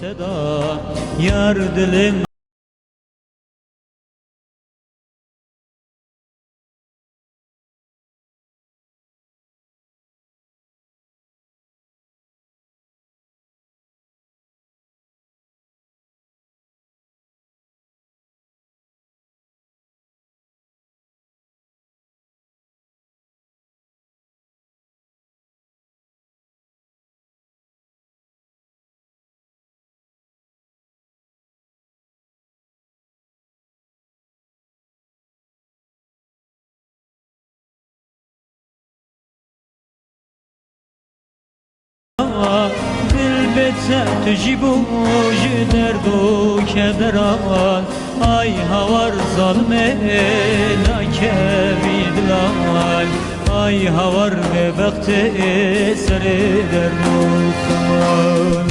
Seda yar dilim دل بته تجیبو جدردو کدران ay havar zalme nakevidlan ay havar ve vakti sere dernukan من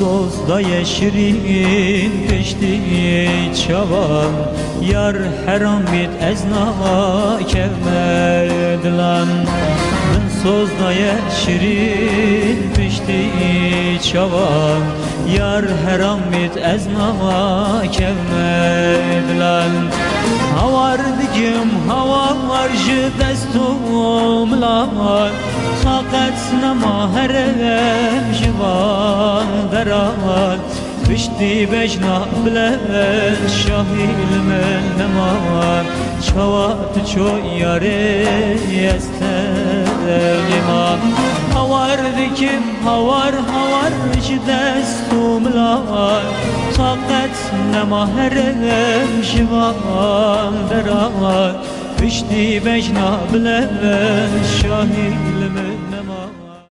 sozda şirin peşti çavan Yar haram bit ezna kevmedilan من sozda şirin peşti çavan Yar haram bit ezna kevmedilan Havar digim havar ji destum lan Taqet nema herem jivan deran Pişti bejna bilen şahil men neman Çavat ço yare yestelima Havar dikim havar havar ji destum lan Taqet nema herem jivan deran Pişti bejna bilen şahil men